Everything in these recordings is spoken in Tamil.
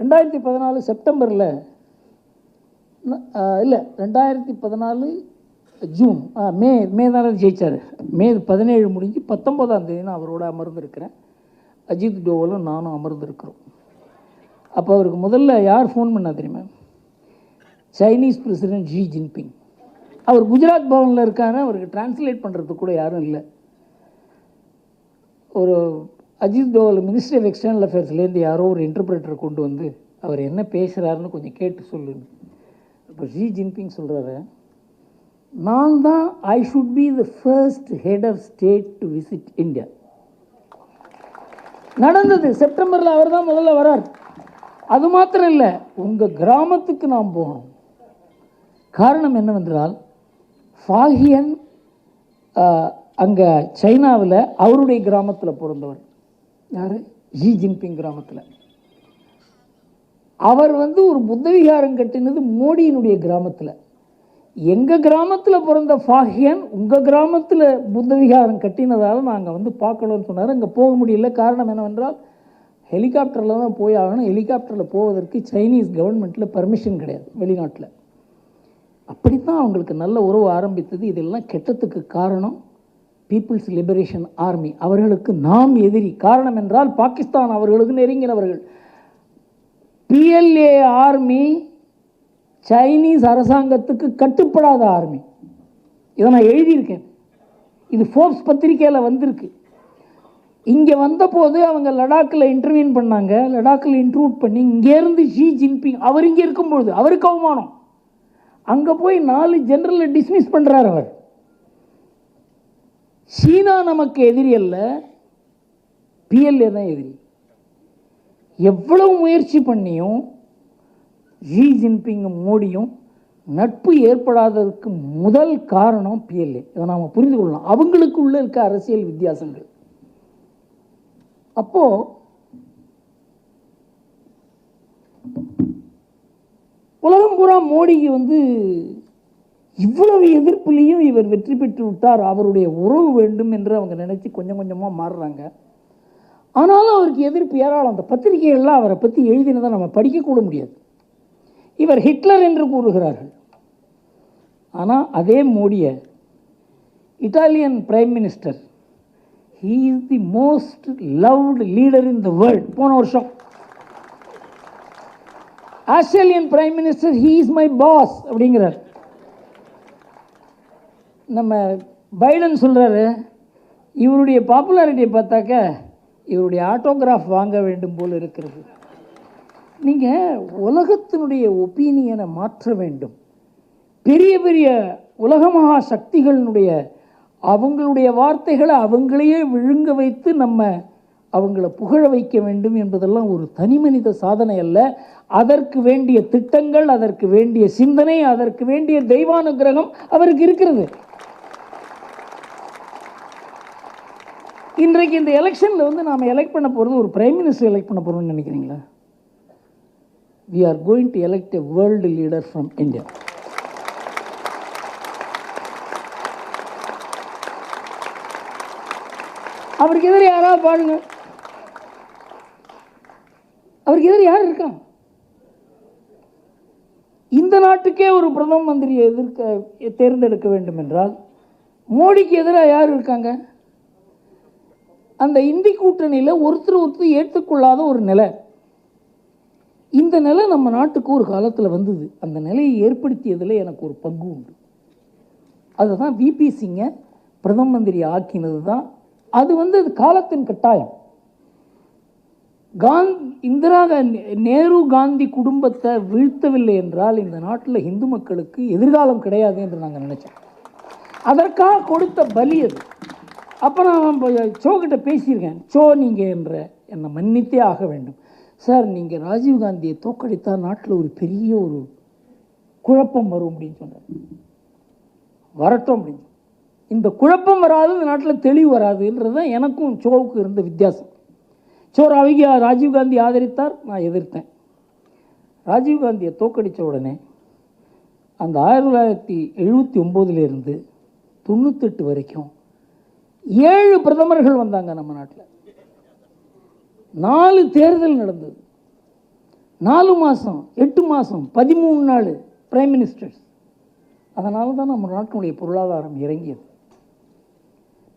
ரெண்டாயிரத்தி பதினாலு செப்டம்பரில் இல்லை ரெண்டாயிரத்தி பதினாலு ஜூன் மே மே தானே ஜெயிச்சார். மே பதினேழு முடிஞ்சு பத்தொம்போதாம் தேதி நான் அவரோட அமர்ந்திருக்கிறேன். அஜித் டோவலும் நானும் அமர்ந்திருக்கிறோம். அப்போ அவருக்கு முதல்ல யார் ஃபோன் பண்ணா தெரியுமா? சைனீஸ் பிரசிடென்ட் ஜி ஜின்பிங் அவர் குஜராத் பவனில் இருக்காரு அவருக்கு டிரான்ஸ்லேட் பண்ணுறதுக்கு கூட யாரும் இல்லை. ஒரு Ajit Doval ministry of external அஃபேர்ஸ்லேருந்து யாரோ ஒரு இன்டர்பிரேட்டர் கொண்டு வந்து அவர் என்ன பேசுகிறாருன்னு கொஞ்சம் கேட்டு சொல்லுங்க. இப்போ ஜி ஜின்பிங் சொல்கிறாரு நான் தான் I should be the first head of state to visit India நடந்தது. செப்டம்பரில் அவர் தான் முதல்ல வரார். அது மாத்திரம் இல்லை உங்கள் கிராமத்துக்கு நாம் போகணும். காரணம் என்னவென்றால் ஃபாகியன் அங்கே சைனாவில் அவருடைய கிராமத்தில் பிறந்தவர். யார்? ஜி ஜின்பிங் கிராமத்தில். அவர் வந்து ஒரு புத்தவிகாரம் கட்டினது மோடியினுடைய கிராமத்தில். எங்கள் கிராமத்தில் பிறந்த ஃபாகியன் உங்கள் கிராமத்தில் புத்தவிகாரம் கட்டினதால் நாங்கள் வந்து பார்க்கணும்னு சொன்னார். அங்கே போக முடியல. காரணம் என்னவென்றால் ஹெலிகாப்டரில் தான் போய் ஆகணும். ஹெலிகாப்டரில் போவதற்கு சைனீஸ் கவர்மெண்ட்டில் பர்மிஷன் கிடையாது வெளிநாட்டில். அப்படி தான் அவங்களுக்கு நல்ல உறவு ஆரம்பித்தது. இதெல்லாம் கெட்டத்துக்கு காரணம். பீப்புள்ஸ் லிபரேஷன் ஆர்மி அவர்களுக்கு நாம் எதிரி. காரணம் என்றால் பாகிஸ்தான் அவர்களுக்கு நெருங்கினவர்கள். பிஎல்ஏ ஆர்மி சைனீஸ் அரசாங்கத்துக்கு கட்டுப்படாத ஆர்மி இதை நான் எழுதியிருக்கேன். இது ஃபோர்ப்ஸ் பத்திரிக்கையில் வந்திருக்கு. இங்கே வந்தபோது அவங்க லடாக்கில் இன்டர்வியூன் பண்ணாங்க. லடாக்கில் இன்ட்ரூட் பண்ணி இங்கேருந்து ஷி ஜின்பிங் அவர் இங்கே இருக்கும்பொழுது அவருக்கு அவமானம். அங்கே போய் நாலு ஜென்ரலை டிஸ்மிஸ் பண்ணுறார் அவர். சீனா நமக்கு எதிரி அல்ல பிஎல்ஏ தான் எதிரி. எவ்வளவு முயற்சி பண்ணியும் ஜி ஜின்பிங்கும் மோடியும் நட்பு ஏற்படாததற்கு முதல் காரணம் பிஎல்ஏ இதை நாம் புரிந்து கொள்ளலாம் அவங்களுக்குள்ள இருக்க அரசியல் வித்தியாசங்கள். அப்போ உலகம் பூரா மோடிக்கு வந்து இவ்வளவு எதிர்ப்புலையும் இவர் வெற்றி பெற்று விட்டார். அவருடைய உறவு வேண்டும் என்று அவங்க நினைச்சு கொஞ்சம் கொஞ்சமாக மாறுறாங்க. ஆனாலும் அவருக்கு எதிர்ப்பு ஏராளம். அந்த பத்திரிகைகள்லாம் அவரை பற்றி எழுதினதை நம்ம படிக்கக்கூட முடியாது. இவர் ஹிட்லர் என்று கூறுகிறார்கள். ஆனால் அதே மோடியை Italian prime minister he is the most loved leader in the world போன வருஷம். Australian prime minister he is my boss அப்படிங்கிறார். நம்ம பைடன் சொல்கிறாரு இவருடைய பாப்புலாரிட்டியை பார்த்தாக்க இவருடைய ஆட்டோகிராஃப் வாங்க வேண்டும் போல் இருக்கிறது. நீங்கள் உலகத்தினுடைய ஒப்பீனியனை மாற்ற வேண்டும். பெரிய பெரிய உலக மகா சக்திகளினுடைய அவங்களுடைய வார்த்தைகளை அவங்களையே விழுங்க வைத்து நம்ம அவங்கள புகழ வைக்க வேண்டும் என்பதெல்லாம் ஒரு தனிமனித சாதனை அல்ல. அதற்கு வேண்டிய திட்டங்கள் அதற்கு வேண்டிய சிந்தனை அதற்கு வேண்டிய தெய்வானுகிரகம் அவருக்கு இருக்கிறது. இன்றைக்கு இந்த எலெக்ஷனில் வந்து நாம் எலெக்ட் பண்ண போகிறது ஒரு பிரைம் மினிஸ்டர் எலெக்ட் பண்ண போகிறோம்னு நினைக்கிறீங்களா? We are going to elect a world leader from India அவருக்கு எதிர யாராவது பாருங்க. அவருக்கு எதிர யார் இருக்கா? இந்த நாட்டுக்கே ஒரு பிரதம மந்திரியை எதிர்க்க தேர்ந்தெடுக்க வேண்டும் என்றால் மோடிக்கு எதிராக யார் இருக்காங்க? அந்த இந்தி கூட்டணியில் ஒருத்தர் ஒருத்தர் ஏற்றுக்கொள்ளாத ஒரு நிலை. இந்த நிலை நம்ம நாட்டுக்கு ஒரு காலத்தில் வந்தது. அந்த நிலையை ஏற்படுத்தியதில் எனக்கு ஒரு பங்கு உண்டு. அதுதான் விபி சிங்கை பிரதம மந்திரி ஆக்கினது தான் அது வந்து அது காலத்தின் கட்டாயம். காந்த் இந்திரா நேரு காந்தி குடும்பத்தை வீழ்த்தவில்லை என்றால் இந்த நாட்டில் இந்து மக்களுக்கு எதிர்காலம் கிடையாது என்று நாங்கள் நினச்சோம். அதற்காக கொடுத்த பலி அது. அப்போ நான் சோக்கிட்ட பேசியிருக்கேன். சோ நீங்கள் என்ற என்னை மன்னித்தே ஆக வேண்டும். சார் நீங்கள் ராஜீவ்காந்தியை தோக்கடித்தால் நாட்டில் ஒரு பெரிய ஒரு குழப்பம் வரும் அப்படின்னு சொன்னார். வரட்டும் அப்படின்னு இந்த குழப்பம் வராது இந்த நாட்டில் தெளிவு வராதுன்றது தான் எனக்கும் சோவுக்கு இருந்த வித்தியாசம். சோ ராவிக ராஜீவ்காந்தி ஆதரித்தார் நான் எதிர்த்தேன். ராஜீவ்காந்தியை தோக்கடித்த உடனே அந்த ஆயிரத்தி தொள்ளாயிரத்தி எழுபத்தி ஒம்போதுலேருந்து தொண்ணூத்தெட்டு வரைக்கும் ஏழு பிரதமர்கள் வந்தாங்க நம்ம நாட்டில். நாலு தேர்தல் நடந்தது. நாலு மாதம் எட்டு மாதம் பதிமூணு நாள் பிரைம் மினிஸ்டர்ஸ் அதனால தான் நம்ம நாட்டினுடைய பொருளாதாரம் இறங்கியது.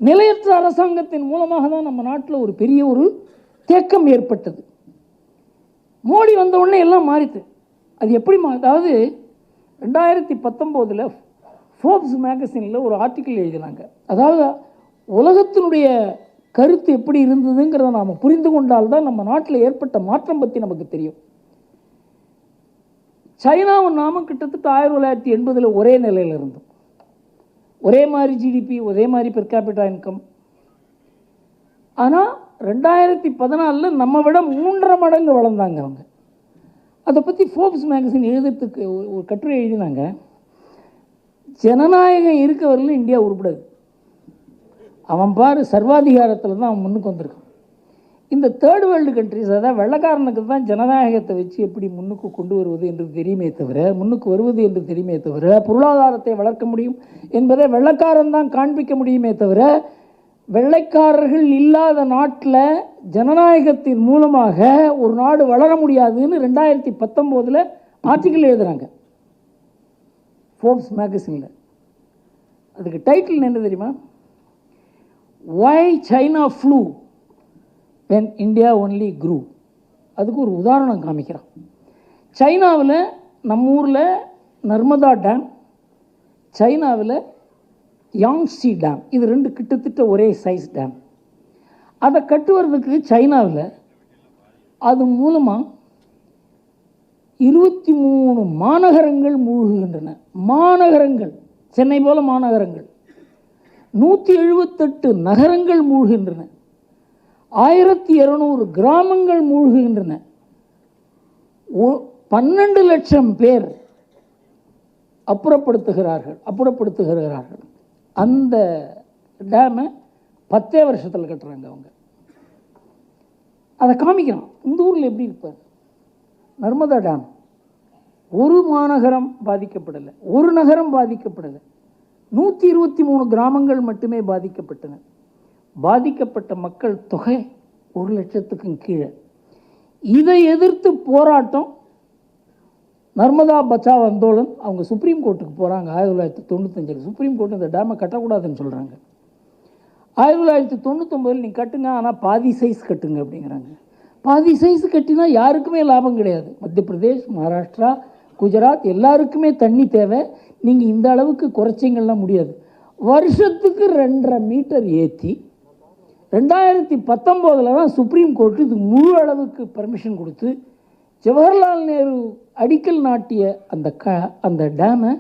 நிலையற்ற அரசாங்கத்தின் மூலமாக தான் நம்ம நாட்டில் ஒரு பெரிய ஒரு தேக்கம் ஏற்பட்டது. மோடி வந்த உடனே எல்லாம் மாறித்து அது எப்படி மா அதாவது ரெண்டாயிரத்தி பத்தொம்போதில் ஃபோர்ப்ஸ் மேகசினில் ஒரு ஆர்டிக்கிள் எழுதினாங்க. அதாவது உலகத்தினுடைய கருத்து எப்படி இருந்ததுங்கிறத நாம் புரிந்து கொண்டால்தான் நம்ம நாட்டில் ஏற்பட்ட மாற்றம் பற்றி நமக்கு தெரியும். சைனாவும் நாமும் கிட்டத்தட்ட ஆயிரத்தி தொள்ளாயிரத்தி எண்பதில் ஒரே நிலையில் இருந்தோம். ஒரே மாதிரி ஜிடிபி ஒரே மாதிரி பெர் கேபிட்டா இன்கம் ஆனால் ரெண்டாயிரத்தி பதினாலில் நம்ம விட மூன்றரை மடங்கு வளர்ந்தாங்க அவங்க. அதை பற்றி ஃபோர்ப்ஸ் மேகசின் எழுதுறதுக்கு ஒரு ஒரு கட்டுரை எழுதினாங்க ஜனநாயகம் இருக்க வரலும் இந்தியா உருப்படாது. அவன் பார் சர்வாதிகாரத்தில் தான் அவன் முன்னுக்கு வந்திருக்கான். இந்த தேர்ட் வேர்ல்டு கண்ட்ரிஸ் அதாவது வெள்ளக்காரனுக்கு தான் ஜனநாயகத்தை வச்சு எப்படி முன்னுக்கு கொண்டு வருவது என்று தெரியுமே தவிர முன்னுக்கு வருவது என்று தெரியுமே தவிர பொருளாதாரத்தை வளர்க்க முடியும் என்பதை வெள்ளக்காரன் தான் காண்பிக்க முடியுமே தவிர வெள்ளைக்காரர்கள் இல்லாத நாட்டில் ஜனநாயகத்தின் மூலமாக ஒரு நாடு வளர முடியாதுன்னு ரெண்டாயிரத்தி பத்தொம்போதில் ஆர்டிக்கிள் எழுதுகிறாங்க ஃபோர்ப்ஸ் மேகசினில் அதுக்கு டைட்டில் என்ன தெரியுமா? Why China flew when India only grew அதுக்கு ஒரு உதாரணம் காமிக்கிறான். சைனாவில் நம்ம ஊரில் நர்மதா டேம் சைனாவில் யாங்ஸி டேம். இது ரெண்டு கிட்டத்தட்ட ஒரே சைஸ் டேம். அதை கட்டுவதுக்கு சைனாவில் அது மூலமாக இருபத்தி மூணு மாநகரங்கள் மூழ்குகின்றன. மாநகரங்கள் சென்னை போல மாநகரங்கள். நூற்றி எழுபத்தெட்டு நகரங்கள் மூழ்கின்றன. ஆயிரத்தி இரநூறு கிராமங்கள் மூழ்குகின்றன பன்னெண்டு லட்சம் பேர் அப்புறப்படுத்துகிறார்கள் அப்புறப்படுத்துகிறார்கள். அந்த டேமை பத்தே வருஷத்தில் கட்டுறாங்க அவங்க. அதை காமிக்கிறான். இந்த ஊரில் எப்படி இருப்பார்? நர்மதா டேம். ஒரு மாநகரம் பாதிக்கப்படலை. ஒரு நகரம் பாதிக்கப்படலை. நூற்றி இருபத்தி மூணு கிராமங்கள் மட்டுமே பாதிக்கப்பட்டன. பாதிக்கப்பட்ட மக்கள் தொகை ஒரு லட்சத்துக்கும் கீழே. இதை எதிர்த்து போராட்டம் நர்மதா பச்சாவ் ஆந்தோலன் அவங்க சுப்ரீம் கோர்ட்டுக்கு போகிறாங்க ஆயிரத்தி தொள்ளாயிரத்தி தொண்ணூத்தஞ்சில் சுப்ரீம் கோர்ட் இந்த டேமை கட்டக்கூடாதுன்னு சொல்கிறாங்க ஆயிரத்தி தொள்ளாயிரத்தி தொண்ணூத்தொம்பதில் நீங்கள் கட்டுங்க ஆனால் பாதி சைஸ் கட்டுங்க அப்படிங்கிறாங்க. பாதி சைஸ் கட்டினா யாருக்குமே லாபம் கிடையாது. மத்திய பிரதேஷ் மகாராஷ்டிரா குஜராத் எல்லாருக்குமே தண்ணி தேவை. நீங்கள் இந்த அளவுக்கு குறைச்சிங்கன்னா முடியாது. வருஷத்துக்கு ரெண்டரை மீட்டர் ஏற்றி ரெண்டாயிரத்தி பத்தொம்போதில் தான் சுப்ரீம் கோர்ட்டு இது முழு அளவுக்கு பர்மிஷன் கொடுத்து ஜவஹர்லால் நேரு அடிக்கல் நாட்டிய அந்த க அந்த டேமை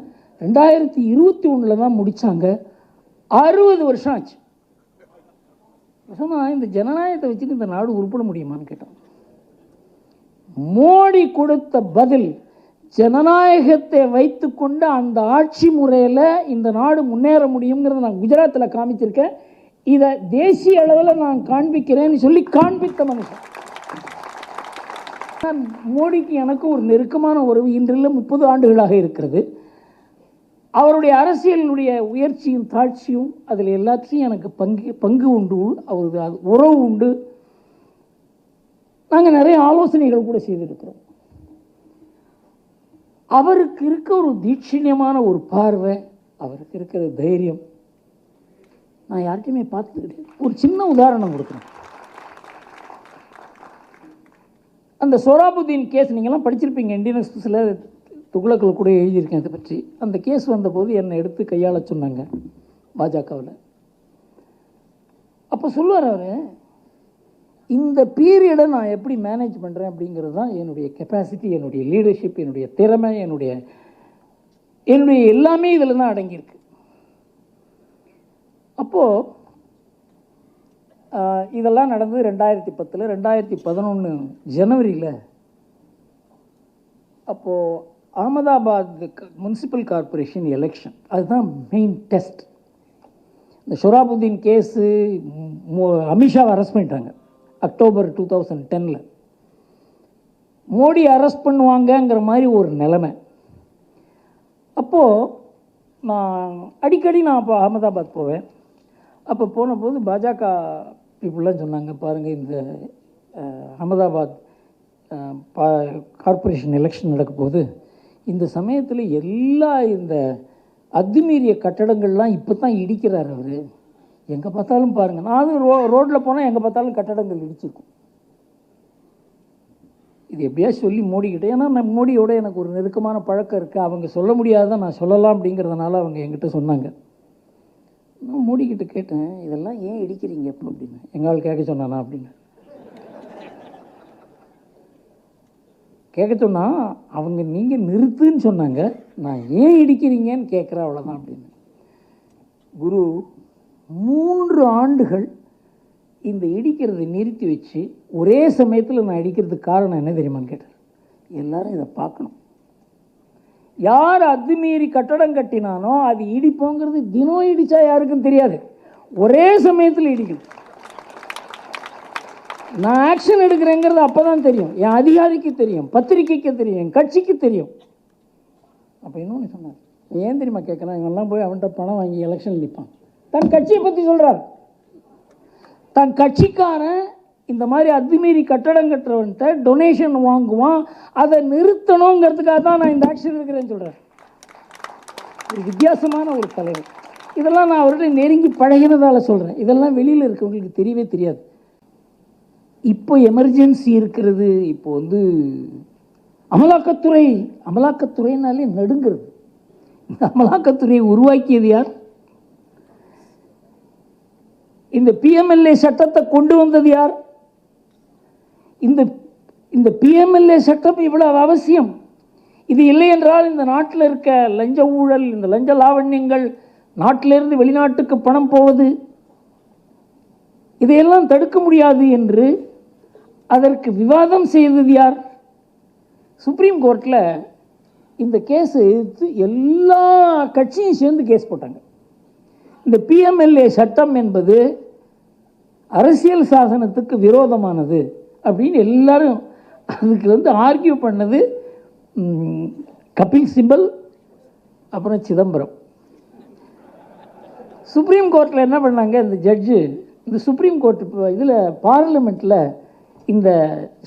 ரெண்டாயிரத்தி இருபத்தி ஒன்றில் தான் முடித்தாங்க அறுபது வருஷம் ஆச்சு. சொன்னால் இந்த ஜனநாயகத்தை வச்சுட்டு இந்த நாடு உருப்பிட முடியுமான்னு கேட்டோம். மோடி கொடுத்த பதில் ஜனநாயகத்தை வைத்துக்கொண்டு அந்த ஆட்சி முறையில் இந்த நாடு முன்னேற முடியுங்கிறத நான் குஜராத்தில் காமிச்சிருக்கேன். இதை தேசிய அளவில் நான் காண்பிக்கிறேன்னு சொல்லி காண்பித்த மனுஷன். மோடிக்கு எனக்கும் ஒரு நெருக்கமான உறவு இன்றிலும் முப்பது ஆண்டுகளாக இருக்கிறது. அவருடைய அரசியலினுடைய உயர்ச்சியும் தாழ்ச்சியும் அதில் எல்லாத்தையும் எனக்கு பங்கு பங்கு உண்டு. அவரது அது உறவு உண்டு. நாங்கள் நிறைய ஆலோசனைகள் கூட செய்திருக்கிறோம். அவருக்கு இருக்க ஒரு தீட்சிணியமான ஒரு பார்வை அவருக்கு இருக்கிற தைரியம். நான் யார்கிட்டையுமே பார்த்துக்கிட்டேன் கிடையாது ஒரு சின்ன உதாரணம் கொடுக்குறேன் அந்த சோராபுதீன் கேஸ் நீங்கள்லாம் படிச்சிருப்பீங்க இந்தியன் எக்ஸ்பிரஸில் துகுலக்கள் கூட எழுதியிருக்கேன் இதை பற்றி. அந்த கேஸ் வந்தபோது என்னை எடுத்து கையாள சொன்னாங்க பாஜகவில். அப்போ சொல்லுவார் அவர் இந்த பீரியடை நான் எப்படி மேனேஜ் பண்ணுறேன் அப்படிங்கிறது தான் என்னுடைய கெப்பாசிட்டி என்னுடைய லீடர்ஷிப் என்னுடைய திறமை என்னுடைய என்னுடைய எல்லாமே இதில் தான் அடங்கியிருக்கு. அப்போது இதெல்லாம் நடந்தது ரெண்டாயிரத்தி பத்தில் ரெண்டாயிரத்தி பதினொன்று ஜனவரியில். அப்போது அகமதாபாத் முனிசிபல் கார்ப்பரேஷன் எலெக்ஷன் அதுதான் மெயின் டெஸ்ட் இந்த ஷொராபுதீன் கேஸு அமித்ஷாவை அரெஸ்ட் பண்ணிட்டாங்க. அக்டோபர் டூ தௌசண்ட் டெனில் மோடி அரெஸ்ட் பண்ணுவாங்கங்கிற மாதிரி ஒரு நிலைமை. அப்போது நான் அடிக்கடி நான் அப்போ அகமதாபாத் போவேன். அப்போ போன போது பாஜக பீப்புளெலாம் சொன்னாங்க பாருங்கள் இந்த அகமதாபாத் பா கார்ப்பரேஷன் எலெக்ஷன் நடக்கும்போது இந்த சமயத்தில் எல்லா இந்த அத்துமீறிய கட்டடங்கள்லாம் இப்போ தான் இடிக்கிறார் அவர். எங்கே பார்த்தாலும் பாருங்கள் நான் ரோ ரோட்டில் போனால் எங்கே பார்த்தாலும் கட்டடங்கள் இடிச்சிருக்கும். இது எப்படியா சொல்லி மோடிக்கிட்டே ஏன்னா நான் மோடியோட எனக்கு ஒரு நெருக்கமான பழக்கம் இருக்குது அவங்க சொல்ல முடியாத நான் சொல்லலாம் அப்படிங்கிறதுனால அவங்க என்கிட்ட சொன்னாங்க. நான் மோடிக்கிட்ட கேட்டேன் இதெல்லாம் ஏன் இடிக்கிறீங்க? இப்போ அப்படின்னு எங்கால் கேட்க சொன்னானா அப்படின்னு. கேட்க சொன்னால் அவங்க நீங்கள் நிறுத்துன்னு சொன்னாங்க. நான் ஏன் இடிக்கிறீங்கன்னு கேட்குறேன் அவ்வளோதான் அப்படின்னு. குரு மூன்று ஆண்டுகள் இந்த இடிக்கிறதை நிறுத்தி வச்சு ஒரே சமயத்தில் நான் இடிக்கிறதுக்கு காரணம் என்ன தெரியுமான்னு கேட்டார். எல்லாரும் இதை பார்க்கணும். யார் அத்துமீறி கட்டடம் கட்டினானோ அது இடிப்போங்கிறது தினம் இடிச்சா யாருக்கும் தெரியாது. ஒரே சமயத்தில் இடிக்கணும். நான் ஆக்ஷன் எடுக்கிறேங்கிறது அப்போ தான் தெரியும். என் அதிகாரிக்கு தெரியும் பத்திரிக்கைக்கு தெரியும் என் கட்சிக்கு தெரியும். அப்போ இன்னொன்று சொன்னார். ஏன் தெரியுமா கேட்குறான்? இவன்லாம் போய் அவன்கிட்ட பணம் வாங்கி எலெக்ஷன் நிற்பான் தன் கட்சியை பற்றி சொல்கிறார் தன் கட்சிக்காரன் இந்த மாதிரி அத்துமீறி கட்டடம் கட்டுறவன்ட்ட டொனேஷன் வாங்குவான் அதை நிறுத்தணுங்கிறதுக்காக தான் நான் இந்த ஆக்ஷன் எடுக்கிறேன்னு சொல்கிறேன் ஒரு வித்தியாசமான ஒரு தலைவர். இதெல்லாம் நான் அவர்கிட்ட நெருங்கி பழகினதால சொல்கிறேன் இதெல்லாம் வெளியில் இருக்கவங்களுக்கு தெரியவே தெரியாது. இப்போ எமர்ஜென்சி இருக்கிறது. இப்போ வந்து அமலாக்கத்துறை அமலாக்கத்துறைனாலே நடுங்கிறது. இந்த அமலாக்கத்துறையை உருவாக்கியது யார்? இந்த பிஎம்எல்ஏ சட்டத்தை கொண்டு வந்தது யார்? இந்த இந்த பிஎம்எல்ஏ சட்டம் இவ்வளவு அவசியம். இது இல்லை என்றால் இந்த நாட்டில் இருக்க லஞ்ச ஊழல் இந்த லஞ்ச லாவண்யங்கள் நாட்டிலிருந்து வெளிநாட்டுக்கு பணம் போவது இதையெல்லாம் தடுக்க முடியாது என்று அதற்கு விவாதம் செய்தது யார்? சுப்ரீம் கோர்ட்டில் இந்த கேஸ் எல்லா கட்சியும் சேர்ந்து கேஸ் போட்டாங்க. இந்த பிஎம்எல்ஏ சட்டம் என்பது அரசியல் சாசனத்துக்கு விரோதமானது அப்படின்னு எல்லாரும் அதுக்கு வந்து ஆர்கியூ பண்ணது கபில் சிபல் அப்புறம் சிதம்பரம். சுப்ரீம் கோர்ட்டில் என்ன பண்ணாங்க இந்த ஜட்ஜு இந்த சுப்ரீம் கோர்ட் இப்போ இதில் பார்லிமெண்ட்டில் இந்த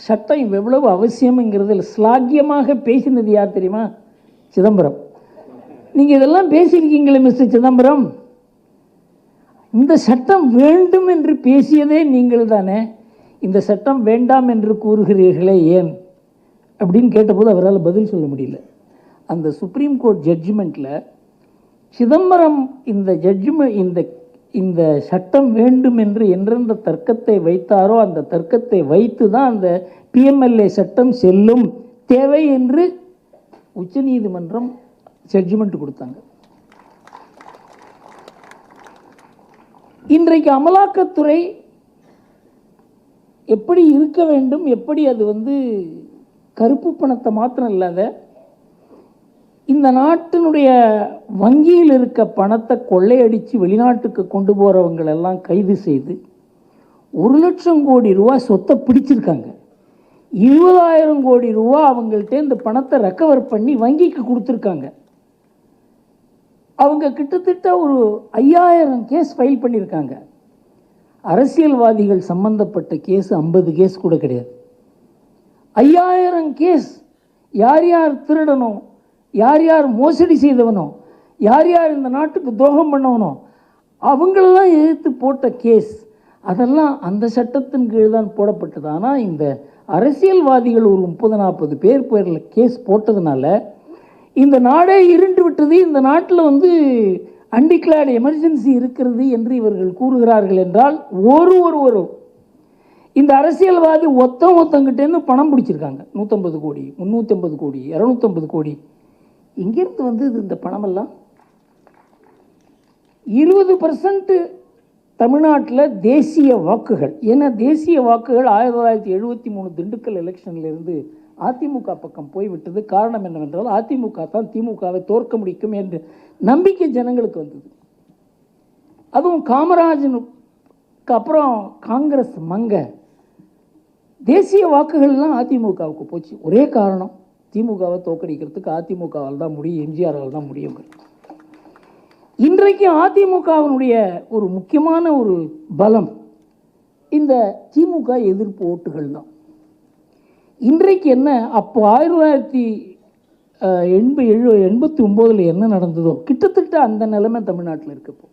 சட்டம் எவ்வளவு அவசியம்ங்கிறதுல ஸ்லாக்கியமாக பேசினது யார் தெரியுமா? சிதம்பரம். நீங்கள் இதெல்லாம் பேசியிருக்கீங்களே மிஸ்டர் சிதம்பரம். இந்த சட்டம் வேண்டும் என்று பேசியதே நீங்கள் தானே? இந்த சட்டம் வேண்டாம் என்று கூறுகிறீர்களே ஏன்? அப்படின்னு கேட்டபோது அவரால் பதில் சொல்ல முடியல. அந்த சுப்ரீம் கோர்ட் ஜட்ஜ்மெண்ட்டில் சிதம்பரம் இந்த ஜட்ஜ்மெண்ட் இந்த இந்த சட்டம் வேண்டும் என்று எந்தெந்த தர்க்கத்தை வைத்தாரோ அந்த தர்க்கத்தை வைத்து தான் அந்த பிஎம்எல்ஏ சட்டம் செல்லும் தேவை என்று உச்சநீதிமன்றம் ஜட்ஜ்மெண்ட் கொடுத்தாங்க. இன்றைக்கு அமலாக்கத்துறை எப்படி இருக்க வேண்டும் எப்படி அது வந்து கருப்பு பணத்தை மாத்திரம் இல்லாத இந்த நாட்டினுடைய வங்கியில் இருக்க பணத்தை கொள்ளையடித்து வெளிநாட்டுக்கு கொண்டு போகிறவங்களெல்லாம் கைது செய்து ஒரு லட்சம் கோடி ரூபா சொத்தை பிடிச்சிருக்காங்க. இருபதாயிரம் கோடி ரூபா அவங்கள்ட்ட இந்த பணத்தை ரெக்கவர் பண்ணி வங்கிக்கு கொடுத்துருக்காங்க. அவங்க கிட்டத்தட்ட ஒரு ஐயாயிரம் கேஸ் ஃபைல் பண்ணியிருக்காங்க. அரசியல்வாதிகள் சம்பந்தப்பட்ட கேஸ் ஐம்பது கேஸ் கூட கிடையாது. ஐயாயிரம் கேஸ் யார் யார் திருடனோ யார் யார் மோசடி செய்தவனோ யார் யார் இந்த நாட்டுக்கு துரோகம் பண்ணவனோ அவங்களெல்லாம் எதிர்த்து போட்ட கேஸ் அதெல்லாம் அந்த சட்டத்தின் கீழ் தான் போடப்பட்டது. ஆனால் இந்த அரசியல்வாதிகள் ஒரு முப்பது நாற்பது பேர் பேரில் கேஸ் போட்டதுனால இந்த நாடே இருண்டு விட்டது. இந்த நாட்டில் வந்து அன்டிக்ளேர்டு எமர்ஜென்சி இருக்கிறது என்று இவர்கள் கூறுகிறார்கள் என்றால் ஒரு ஒருவரும் இந்த அரசியல்வாதி ஒத்தம் ஒத்தங்கிட்டேருந்து பணம் பிடிச்சிருக்காங்க. நூற்றம்பது கோடி முந்நூற்றம்பது கோடி இரநூத்தம்பது கோடி. எங்கேருந்து வந்தது இந்த பணமெல்லாம்? இருபது பர்சன்ட்டு தமிழ்நாட்டில் தேசிய வாக்குகள். ஏன்னா தேசிய வாக்குகள் ஆயிரத்தி தொள்ளாயிரத்தி எழுபத்தி மூணு திண்டுக்கல் எலெக்ஷன்லேருந்து அதிமுக பக்கம் போய்விட்டது காரணம் என்னவென்றால் அதிமுக தான் திமுகவை தோற்க முடிக்கும் என்று நம்பிக்கை ஜனங்களுக்கு வந்தது. அதுவும் காமராஜனுக்கு அப்புறம் காங்கிரஸ் மங்க. தேசிய வாக்குகள்லாம் அதிமுகவுக்கு போச்சு. ஒரே காரணம் திமுகவை தோக்கடிக்கிறதுக்கு அதிமுகவால் தான் முடியும் எம்ஜிஆரால் தான் முடியும் இன்றைக்கு அதிமுகவினுடைய ஒரு முக்கியமான ஒரு பலம் இந்த திமுக எதிர்ப்பு ஓட்டுகள் தான் இன்றைக்கு என்ன? அப்போ ஆயிரத்தி தொள்ளாயிரத்தி எண்பது எழு எண்பத்தி ஒம்போதில் என்ன நடந்ததோ கிட்டத்தட்ட அந்த நிலைமை தமிழ்நாட்டில் இருக்கப்போ.